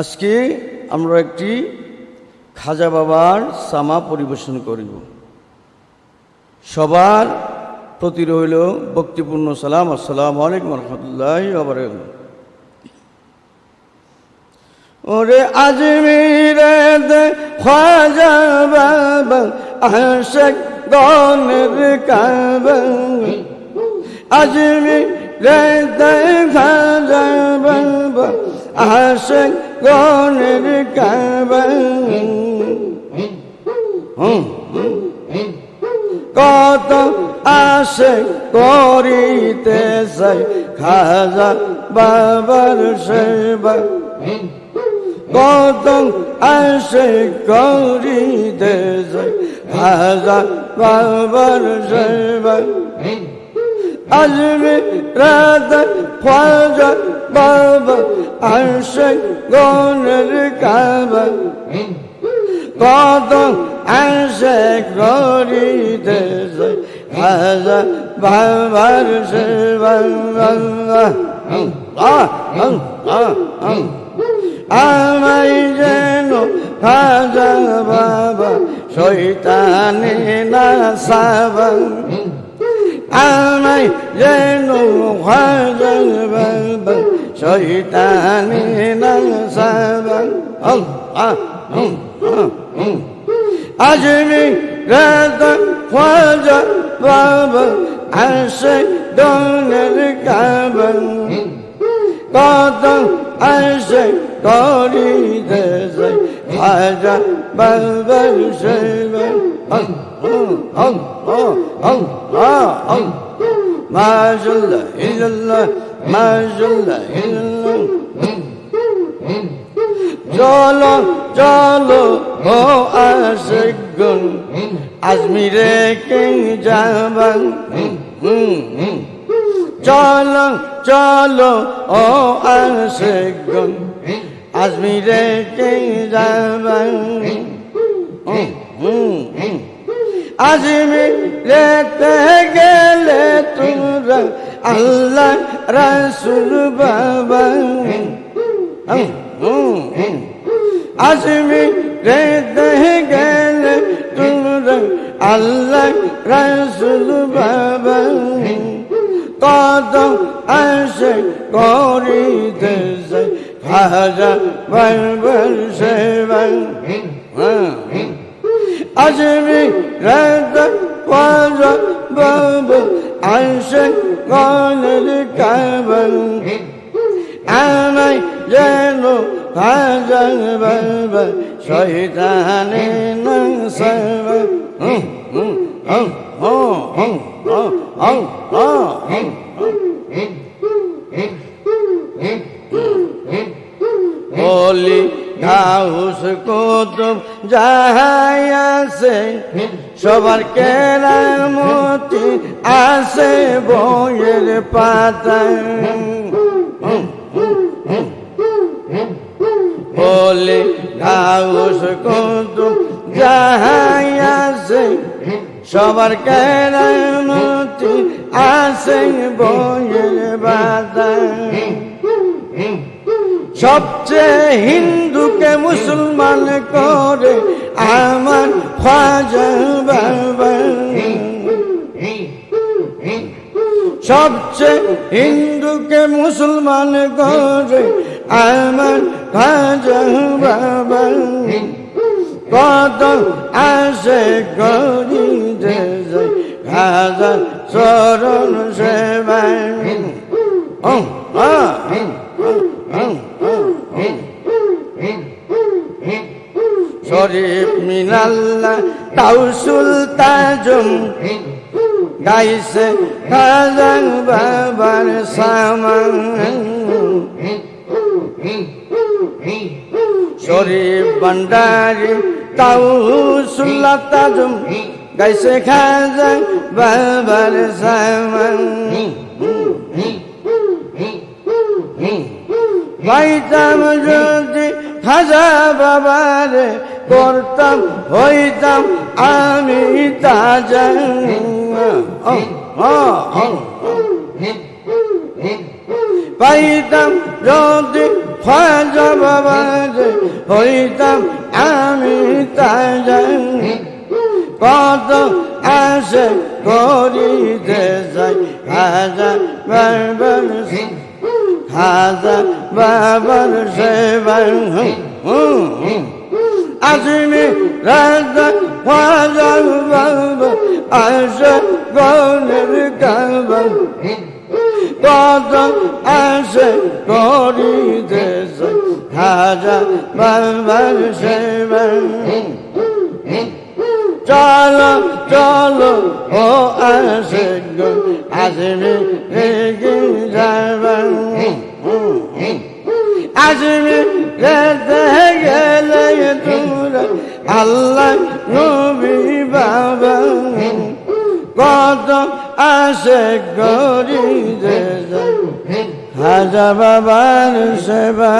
আজকে আমরা একটি খাজা বাবার সামা পরিবেশন করিব। সবার প্রতি রইল ভক্তিপূর্ণ সালাম। আসসালাম আলাইকুম রহমতুল্লাহ ওরে আজমিরে খাজা বাবা আশক গনের কাবা। আজমিরে খাজা বাবা হুম। কত আসে করিতে চাই খাজা বাবার সেবা। কত আসে করিতে চাই খাজা বাবার সেবা। আজমে রাত খাজা বাবা আসে গনের কাবা। কত আসে করিতে হাজা বাবার সেবা। আমাই যেন হাজা বাবা শৈতানে না সাবান আমাই যেন হাজা বাবা শৈতানে না সাবান আল্লাহ আজমি রাত খাজা বাবা আসে দনের কাবন কত আসে করিতে খাজা বাবার সেবা মাশাল্লাহ ইল্লাল্লাহ মাশাল্লাহ ইল্লাল্লাহ চলো চলো ও আশেগুন আজমিরে কে যাবান চলো চলো ও আশেগুন আজমিরে কে যাবান আজমিরেতে গেলে তোমরা আল্লাহ রাসুল বাবা। আসবি রে দেহে গেলে তোমরা আল্লাহ রসুল বাবা। কদম আসে করিতে খাজা বারবার সেবা। আসবি রাত খাজা বাবা আসে গনের কাবন আমায় যেন হাজার বাবা শৈতানে নসব। বলি ঘাউস কুতুব যাহাই আছে, সবার কেরামতি আছে বইয়ের পাতায় বলে ঘাউস কুতুব যাহাই আছে, সবার কেরামতি আছে বইয়ের বাদায় সবচেয়ে হিন্দুকে মুসলমান করে আমার সবচেয়ে হিন্দুকে মুসলমান করে আমার খাজা বাবা। কত আসে করি যে খাজা চরণ সেবায়। ও শরীফ মিনাল্লা তাউসুল তাজম গাইছে খাজান বাবার সামান। শরীফ ভান্ডারি তাউসুল্লা তাজম গাইছে খাজান বাবার সামান। পাইতাম যদি খাজা বাবারে করতাম, হইতাম আমি তাজা। পাইতাম যদি খাজা বাবার, হইতাম আমি তাই জানি কত আসে করিতে যাই হাজার বারবার হাজার বাবার সেবার আসিনি রাজা হাজার বাবা, আসে গনের কাবা। কত আসে করিতে যাই হাজার বাবার সেবার চলো চলো ও আসে গো আসবে রেগে যাবেন আসবে রেতে গেলে তোমরা আল্লাহ নবী বাবা কত আসে গরি হাজার বাবার সেবা